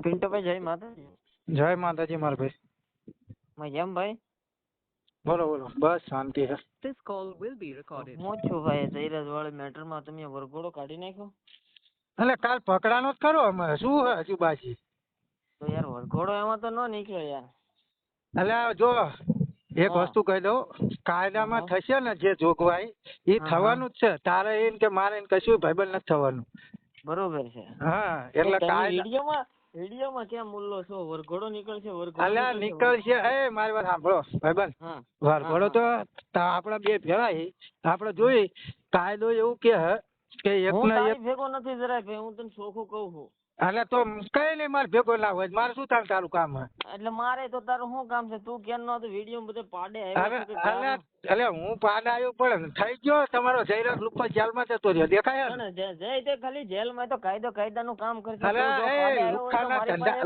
આ પિન્ટુભાઈ જય માતાજી. જય માતાજી માર ભાઈ. મજામાં ભાઈ? બોલો બોલો. બસ શાંતિ છે. This call will be recorded. હું છું ભાઈ જયરાજ વાળી મેટરમાં તમે વરઘોડો કાઢી નાખ્યો? એટલે કાલ પકડાનો જ કરો અમે. શું હે હજુ બાજી? તો યાર વરઘોડો એમાં તો ન નીકળ્યો યાર. એટલે આ જો એક હા. વસ્તુ કહી દઉં. કાયદામાં હા. થશે ને જે જોગવાઈ એ હા, થવાનું જ છે. તારે એમ કે મારે એમ કશું ભાઈબંધ નથી થવાનું. બરોબર છે. હા એટલે તમે કાયદા વિડીયોમાં વિડીયોમાં ક્યાં મુલ્લો છો? વરઘોડો નીકળશે વરઘોડો અલ્યા નીકળશે, હે મારી વાત સાંભળો ભાઈબંધ. વરઘોડો તો આપડા બે ભેળા આપડે આપણે જોઈ કાયદો એવું કે હે કે એક હું એક તારી ભેગો નથી જરાય ભાઈ હું તને ચોખ્ખું કહું છું. એટલે તો કઈ નહીં મારે ભેગો ના હોય મારે શું તાર તારું કામ હે એટલે મારે તો તારું શું કામ છે? તું કેમ નો વીડિયો બધે પાડે એટલે હું પાડે આવ્યો પણ થઈ ગયો તમારો જયરાજ લુપ્પા જેલમાં જતો રહ્યો દેખાય ને? જય તે ખાલી જેલમાં તો કાયદો કાયદાનું કામ કરશે અરે, તું જો એ, પાડે ધંધા-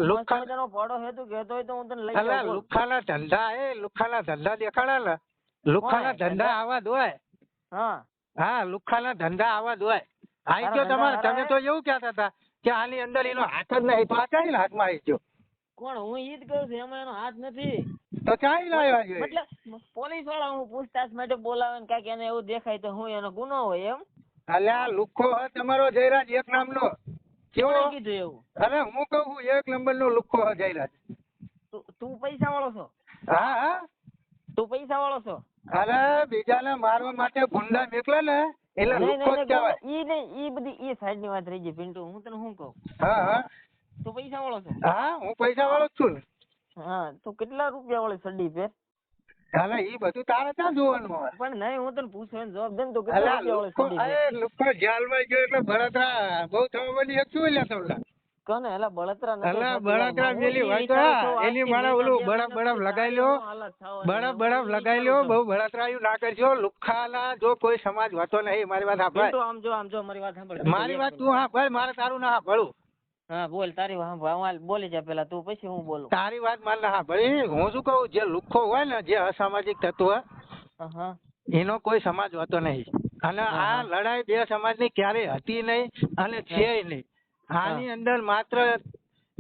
હે તું કહેતો હોય તો હું તને લઈ જાઉં લુખાના ધંધા એ લુખાના ધંધા દેખાડા ને લુખાના ધંધા? આવા દોય હા. હા લુખાના ધંધા આવા જ હોય. આઈ ગયો તમારે તમે તો એવું કહેતા હતા કે આની અંદર એનો હાથ જ નહીં તો આ ચાઈ હાથમાં આવી ગયો? કોણ હું ઈ જ કહું છું એમાં એનો હાથ નથી. તો ચાઈ લાવ્યા જોઈએ? એટલે પોલીસવાળા હું પૂછતાછ માટે બોલાવે ને કાંઈક એને એવું દેખાય તો હું એનો ગુનો હોય એમ. અલ્યા લુખો હે તમારો જયરાજ એક નામનો. કેવો? કીધું એવું? અરે હું કહું છું એક નંબર નો લુખો હે જયરાજ. તું પૈસા વાળો છો? હા હા. તું પૈસા વાળો છો? અરે બીજાને મારવા માટે ભૂંડા નીકળે ને એટલે નહીં જ કહેવાય. ઈ નહીં ઈ બધી ઈ સાઈડની વાત રહી ગઈ પિન્ટુ હું તને શું કહું? હા હા. તું પૈસા વાળો છો? હા હું પૈસા વાળો જ છું ને. હા તો કેટલા રૂપિયા વાળી સડી પે ઈ બધું તારે ક્યાં જોવાનું હોય પણ નહીં હું તને પૂછવાનો જવાબ દે ને તો કેટલા અલા રૂપિયા વાળી સડી પે અરે લુખો જેલમાં ગયો એટલે બળતરા બહુ થવા બની શું લ્યા તમને કોને? એલા બળતરા અલા બળતરા પેલી ઈ હોય તો વિચારું હા, છું, એની મારા ઓલું બે બરફ મહિના બરફ સુધી લગાઈ લ્યો. બરફ ઈ લગાઈ લ્યો બહુ બળતરા બળતરાયું ના કરજો લુખાલા જો કોઈ સમાજ વાતો નહીં મારી વાત સાંભળ. તો આમ જો આમ જો મારી વાત સાંભળ. મારી વાત તું સાંભળ મારે તારું ના સાંભળું. હા બોલ તારી વાત બોલી જા પેલા તું પછી હું બોલું. તારી વાત મારે ના સાંભળી. હું શું કહું? જે લુખો હોય ને જે અસામાજિક તત્વ એનો કોઈ સમાજ હોતો નહીં. અને આ લડાઈ બે સમાજની ક્યારેય હતી નહીં અને છે નહીં. આની અંદર માત્ર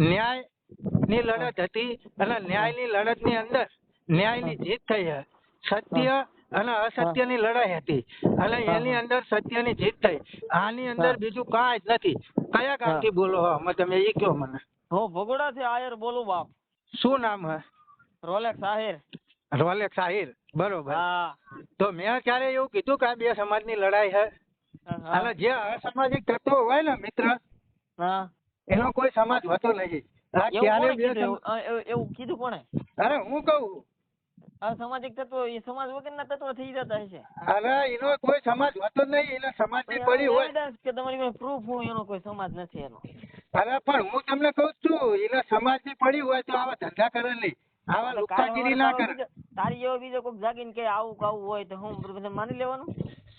ન્યાયની લડત હતી અને ન્યાયની લડતની અંદર ન્યાયની જીત થઈ સત્ય અને અસત્યની લડાઈ હતી. અને એની અંદર સત્યની જીત થઈ. આની અંદર બીજું કાંઈ જ નથી. કયા ગામથી બોલો અમે તમે? એ કયો મને. હું ભગોડા થી આયર બોલું બાપ. શું નામ હે? રોલેક્સ આહિર. રોલેક્સ આહિર. બરોબર. હા. તો મેં ક્યારે એવું કીધું કે આ બે સમાજની લડાઈ હે? હા, અને જે અસામાજિક તત્વો હોય ને મિત્ર હા. એનો કોઈ સમાજ હોતો નથી આ એવું ક્યારે બે કીધું એવું? કોણે? અરે હું કહું? આ સામાજિક તત્વો એ સમાજ વગરના તત્વો થઈ જતા હશે. અરે એનો કોઈ સમાજ હોતો જ નહીં. એના સમાજની પડી હોય. કે તમારી પાસે પ્રૂફ હોય એનો કોઈ સમાજ નથી એનો. અરે પણ હું તમને કહું છું એનો સમાજની પડી હોય તો આવા ધંધા કરે નહીં. આવા કાલ ના કરે. તારી એવો બીજો કોઈક જાગીને કે આવું કાવું હોય તો હું બધા માની લેવાનું?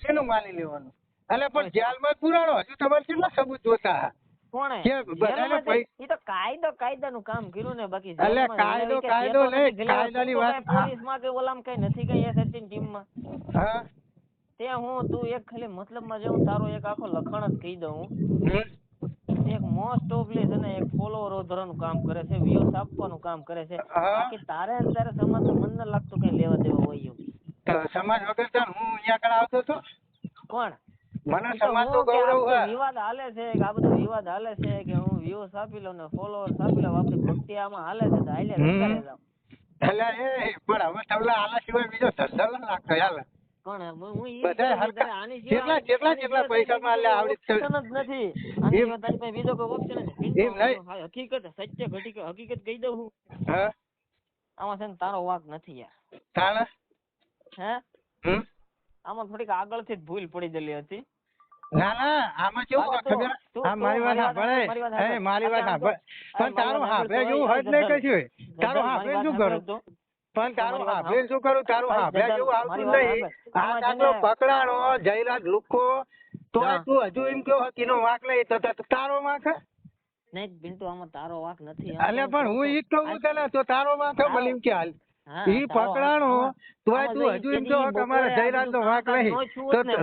શેનું માની લેવાનું? એટલે પણ જેલમાં પુરાણો હજુ તમારે કેટલા સબૂત જોતા? કોણે? કે બધાને જેલમાંથી- પૈ- ઈ તો કાયદો કાયદાનું કામ કર્યું ને બાકી એટલે કાયદો- કાયદો નહીં, કાયદાની વાત- પોલીસમાં કે ઓલામાં કઈ નથી કઈ SSC ટીમમાં. હા. ત્યાં હું તું એક ખાલી મતલબમાં જે હું તારો એક આખો લખણ જ કહી દઉં. એક મોસ્ટ ઓફલી છે ને એક ફોલોવર ધરવાનું કામ કરે છે વ્યૂઝ આપવાનું કામ કરે છે. બાકી તારે તારે સમાજ મન ન લાગતું કઈ લેવા દેવા હોય એવું. સમાજ વગર હું અહીંયા આગળ આવતો હતો કોણ? મને કે ગૌરવ વિવાદ હાલે છે કે આ બધો વિવાદ હાલે છે કે હું વ્યૂઝ આપી લઉં ને ફોલોવર્સ આપી લઉં આપણી ભક્તિ આમાં હાલે છે તો હાલે હમ. કરે જાવ એટલે એ પણ હવે તમને આના સિવાય બીજો ધંધો ન લાગતો યાર કોણ હું હું ઈ બધાય જ કહું છું, હરખા- તારે આની જેટલા- જેટલા- જેટલા પૈસા માં પાસે આવડી જ નથી. આની તારી પાસે બીજો કોઈ option નથી. એમ નહીં. હકીકત સત્ય હકીકત કહી દઉં હું. હા? આમાં છે ને તારો વાંક નથી યાર. હે? આમાં થોડીક આગળથી જ ભૂલ પડી ગયેલી હતી. ના ના આમાં કેવું હોય ખબર? હા મારી વાત સાંભળે. એ મારી વાત સાંભળ. પણ તારું મારી જેવું હજ નહીં. કશું તારું હાભે શું કરું? પણ તારું હાભે શું કરું? તારું હાભે જેવું આવતું નહીં. આ ને- પકડાણો જયરાજ લુખો. તો તું હજુ એમ કેવો હકીનો વાંક લઈ તો તારો વાંક નહીં પિન્ટુ આમાં તારો વાંક નથી. અલ્યા પણ હું ઈ જ કહું તને તો તારો વાંક મને એમ કે હાલ. ઈ તારો પકડાણો તો તું હજુ એમ કહો કે અમારે જયરાજ નો વાંક લઈ.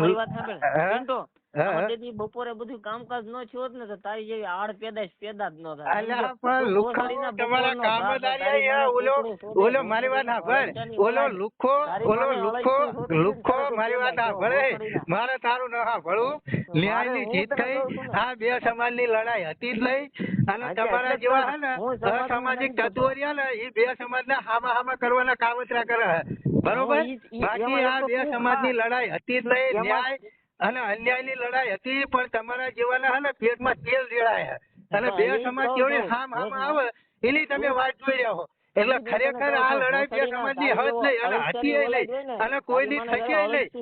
નહીં તો તેથી બપોરે બધું કામકાજ ન થયું ને તો તારી જેવી આડ પેદાશ પેદા જ ન થાય ઓલો ઓલો મારી વાત સાંભળ. ઓલો ઓલો મારી વાત સાંભળે મારે તારું સાંભળવું. ન્યાયની જીત થઈ. આ બે સમાજની લડાઈ હતી જ નહીં. અને તમારા જેવા હે ને અસામાજિક તત્વો રહ્યા ને એ બે સમાજના હામા હામા કરવાના કાવતરા કરે બરોબર? બાકી આ બે સમાજની લડાઈ હતી જ નહીં. ન્યાય અને અન્યાયની લડાઈ હતી પણ તમારા જેવાના હે ને પેટમાં તેલ રેડાય. અને બે સમાજ કેવડી હામ હામ આવે એની તમે વાત જોઈ રહ્યા હો. એટલે ખરેખર આ લડાઈ બે સમાજ સમાજની હદ તારી નહીં અને હતી નહીં અને કોઈની થશે નહીં.